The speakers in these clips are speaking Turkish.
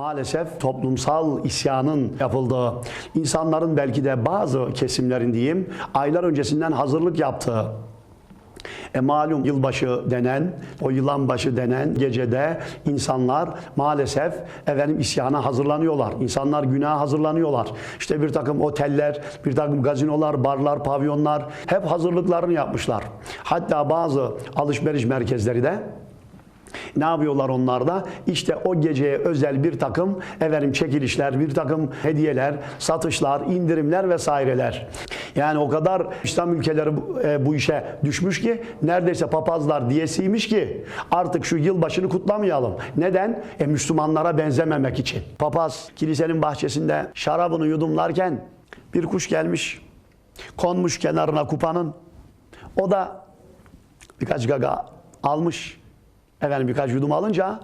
Maalesef toplumsal isyanın yapıldığı, insanların belki de bazı kesimlerin diyeyim, aylar öncesinden hazırlık yaptığı, e malum yılbaşı denen, o yılan başı denen gecede insanlar maalesef efendim isyana hazırlanıyorlar. İnsanlar günaha hazırlanıyorlar. İşte bir takım oteller, bir takım gazinolar, barlar, pavyonlar hep hazırlıklarını yapmışlar. Hatta bazı alışveriş merkezleri de ne yapıyorlar onlar da? İşte o geceye özel bir takım efendim çekilişler, bir takım hediyeler, satışlar, indirimler vesaireler. Yani o kadar İslam ülkeleri e, bu işe düşmüş ki neredeyse papazlar diyesiymiş ki artık şu yılbaşını kutlamayalım. Neden? E Müslümanlara benzememek için. Papaz kilisenin bahçesinde şarabını yudumlarken bir kuş gelmiş, konmuş kenarına kupanın. O da birkaç gaga almış. Efendim birkaç yudum alınca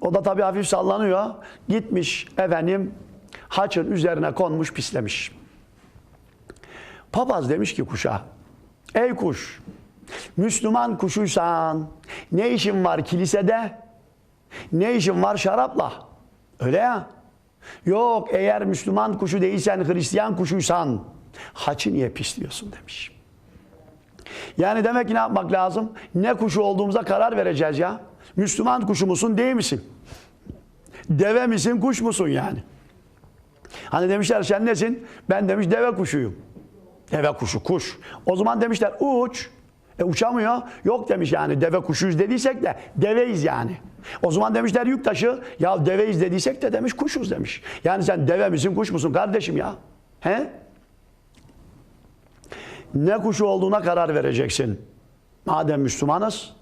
o da tabii hafif sallanıyor. Gitmiş efendim haçın üzerine konmuş pislemiş. Papaz demiş ki kuşa, ey kuş, Müslüman kuşuysan ne işin var kilisede, ne işin var şarapla? Öyle ya. Yok eğer Müslüman kuşu değilsen, Hristiyan kuşuysan haçı niye pisliyorsun demiş. Yani demek ki ne yapmak lazım? Ne kuşu olduğumuza karar vereceğiz ya. Müslüman kuşu musun değil misin? Deve misin kuş musun yani? Hani demişler sen nesin? Ben demiş deve kuşuyum. Deve kuşu kuş. O zaman demişler uç. E uçamıyor. Yok demiş yani deve kuşuyuz dediysek de deveyiz yani. O zaman demişler yük taşı. Ya deveyiz dediysek de demiş kuşuz demiş. Yani sen deve misin kuş musun kardeşim ya? He? Ne kuşu olduğuna karar vereceksin. Madem Müslümanız,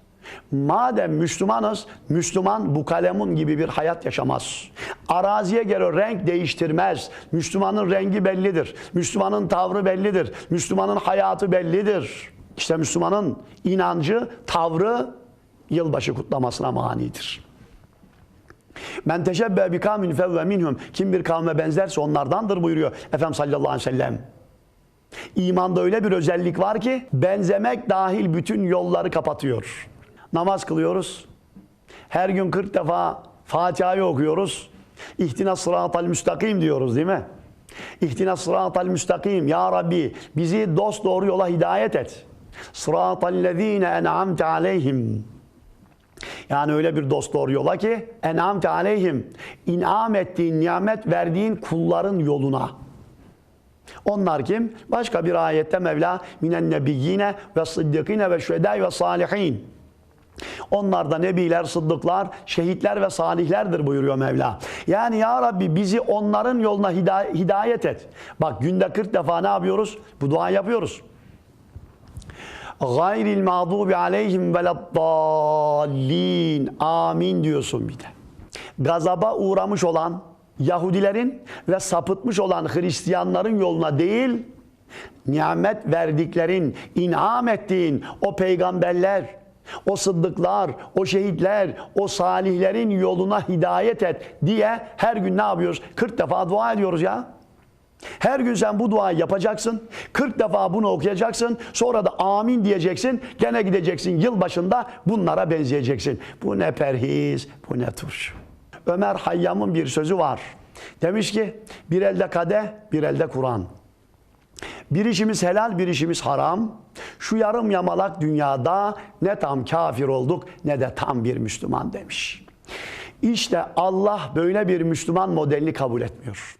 madem Müslümanız, Müslüman bu kalemun gibi bir hayat yaşamaz. Araziye göre renk değiştirmez. Müslümanın rengi bellidir. Müslümanın tavrı bellidir. Müslümanın hayatı bellidir. İşte Müslümanın inancı, tavrı yılbaşı kutlamasına manidir. Men teşebbe bi kavmin fevve minhum. Kim bir kavme benzerse onlardandır buyuruyor Efendimiz sallallahu aleyhi ve sellem. İmanda öyle bir özellik var ki benzemek dahil bütün yolları kapatıyor. Namaz kılıyoruz. Her gün 40 defa Fatiha'yı okuyoruz. İhtina sıratal müstakim diyoruz değil mi? İhtina sıratal müstakim. Ya Rabbi bizi dost doğru yola hidayet et. Sıratal lezine en'amte aleyhim. Yani öyle bir dost doğru yola ki en'amte aleyhim. İn'am ettiğin, nimet verdiğin kulların yoluna. Onlar kim? Başka bir ayette Mevla minen nebiyyine ve sıddıkine ve şühedâ ve salihin. Onlar da nebiler, sıddıklar, şehitler ve salihlerdir buyuruyor Mevla. Yani ya Rabbi bizi onların yoluna hidayet et. Bak günde 40 defa ne yapıyoruz? Bu dua yapıyoruz. Gayril mağdubi aleyhim veleddallin. Amin diyorsun bir de. Gazaba uğramış olan, Yahudilerin ve sapıtmış olan Hristiyanların yoluna değil, nimet verdiklerin, inam ettiğin o peygamberler, o sıddıklar, o şehitler, o salihlerin yoluna hidayet et diye her gün ne yapıyoruz? 40 defa dua ediyoruz ya. Her gün sen bu duayı yapacaksın. 40 defa bunu okuyacaksın. Sonra da amin diyeceksin. Gene gideceksin yılbaşında bunlara benzeyeceksin. Bu ne perhiz, bu ne turşu. Ömer Hayyam'ın bir sözü var. Demiş ki bir elde kadeh, bir elde Kur'an. Bir işimiz helal, bir işimiz haram. Şu yarım yamalak dünyada ne tam kafir olduk ne de tam bir Müslüman demiş. İşte Allah böyle bir Müslüman modelini kabul etmiyor.